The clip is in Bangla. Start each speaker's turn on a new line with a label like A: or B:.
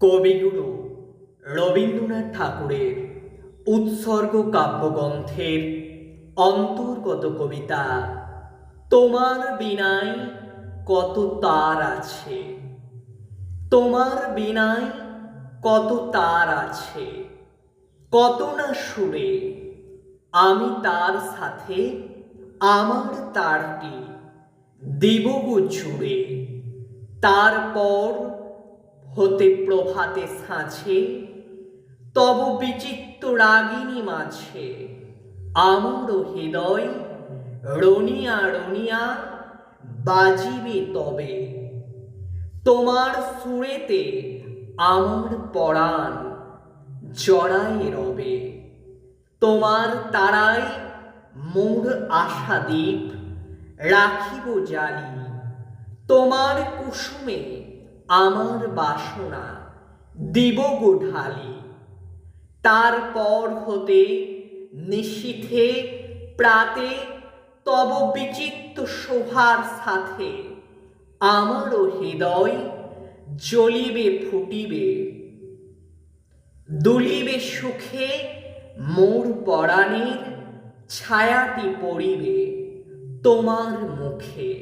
A: কবিগুরু রবীন্দ্রনাথ ঠাকুরের উৎসর্গ কাব্যগ্রন্থের অন্তর্গত কবিতা, তোমার বিনায় কত তার আছে? তোমার বিনায় কত তার আছে? কত না সুরে? আমি তার সাথে আমার তারটি দিবগো জুড়ে। তারপর হতে প্রভাতে সাঁঝে, তব বিচিত্র রাগিনী মাঝে। আমার হৃদয় রনিয়া রনিয়া বাজিবে তবে। তোমার সুরেতে আমার পরাণ জড়ায় রবে। তোমার তারায় মোর আশা দ্বীপ রাখিব জালি। তোমার কুসুমে আমার বাসনা দিব গো ঢালি। তারপর হতে নিশীথে প্রাতে তব বিচিত্র শোভার সাথে আমারও হৃদয় জ্বলিবে, ফুটিবে। দুলিবে সুখে মোর পরাণের ছায়াটি পড়িবে তোমার মুখে।